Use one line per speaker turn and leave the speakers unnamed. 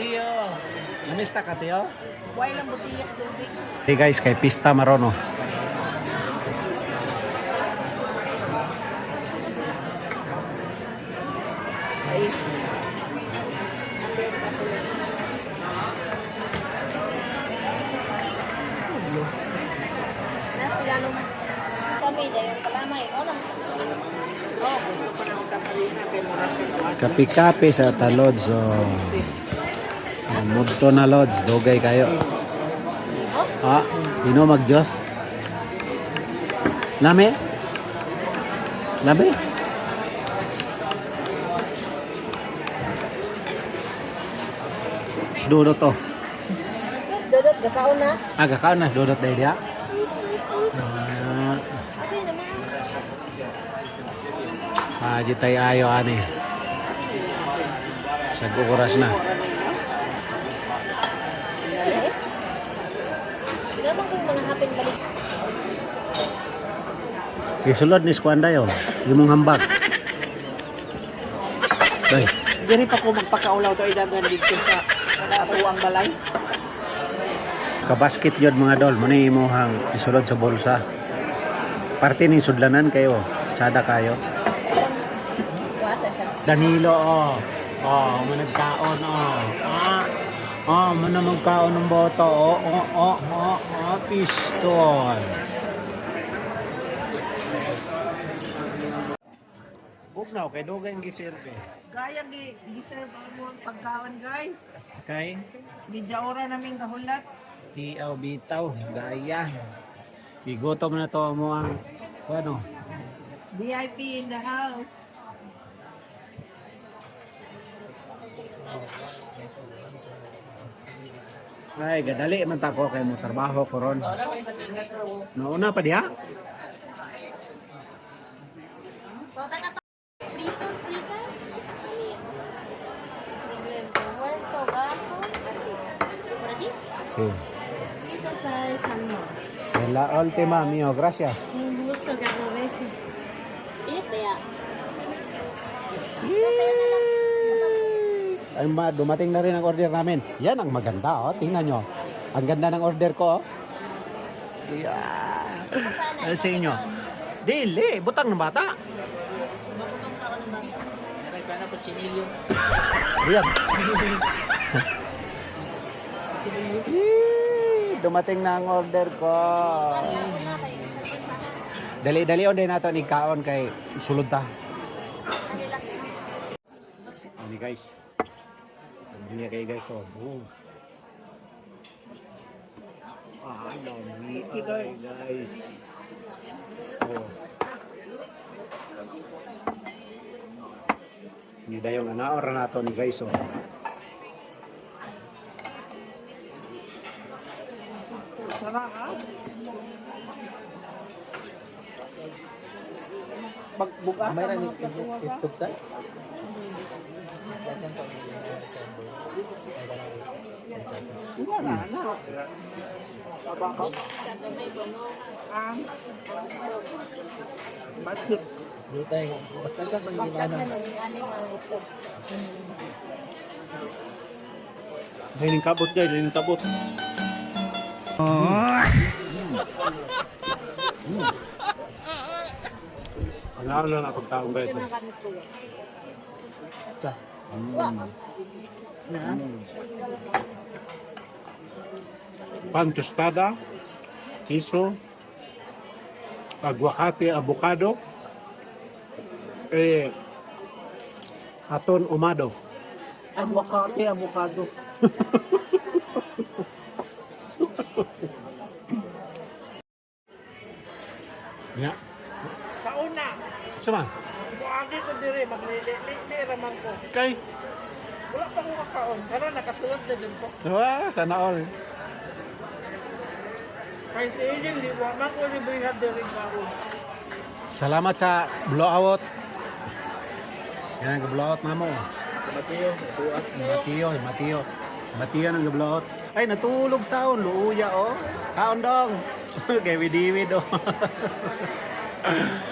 Tio. Namista ka, Tio?
Buhay lang butillas tubig.
Hey guys, kay Pista Marono.
Ay.
na sila nung kami dahil kalamay o lang
gusto ko na magkakalina kay mura siya kuwan.
Kapi-kapi sa talod. So, mudto na lods. Dugay kayo. Ah, ino mag-Diyos? Lami? Lami? Dudot to.
Yes, dodot gakaon na
Aga ka na, dudot dahil dia. Ah, ah, tayo ayo ani. Sa oras na.
Sila bang kung mga hapin balik
Isulod ni Skwanda yo. Imong hambag. Day,
Diri pa ko magpakaulaw to idagan dito sa nakatuwang balay.
kabasket yun mga dol. Muna imuhang isulod sa bulsa. Parte ni sudlanan kayo. Tsada kayo. Danilo, oh. Oh, managkaon, oh. Ah, oh, mana magkaon ng boto, oh, oh, oh, oh, oh, pistol. Bugnaw, kay dugay ang giserve.
Gaya gi giserve ang mo ang pagkawan guys.
Kay,
Gijaura naming kahulat.
tiaw bitaw, gaya. Igutom na to mo ang, ano,
VIP in the house.
Ay, gadali man ta ko kay mo trabaho ko ron. Nauna pa diha?
Mo
En la última, mío, gracias.
Ang gusto.
Init kaya
Ay, ma, dumating na rin ang order namin. Yan ang maganda, oh. Tingnan nyo. Ang ganda ng order ko, oh. Yeah. Ano sa inyo? Dili, butang ng bata. Ayan. Yee, dumating na ang order ko. Dali-dali on din nato ni kaon kay sulod ta. Ini guys. Ini kay guys oh. Boom. Ah, dami ay, guys. Oh. Hindi dayong anaor na nato ni guys oh.
Sana ka? Pagbuka ka mga katuwa ka. Wala na. Tabaka. Ah. Basket.
Basta naging ani mga ito
Dahil kabot guys, dahil kabot. Ang araw lang ako taong guys.
mga kanit ko
Pan tostada, kiso, aguacate, avocado, eh, aton umado.
Avocado, avocado.
Ya.
Kauna.
Sama?
Buagi ko dire, maglili-li raman ko.
Kay.
Wala pa ko kakaon. Karon nakasulod na dyan ko.
Wah, sana all.
Kay si Eden, di ba? Mako ni Brihad din ako.
Salamat sa blowout. Yan, blowout na mo.
Mateo, tuwa.
Matiyo, Matiyo. Matiyo ng blowout. Ay, natulog taon. Luuya, oh. Taon dong. Kay Widiwid, oh.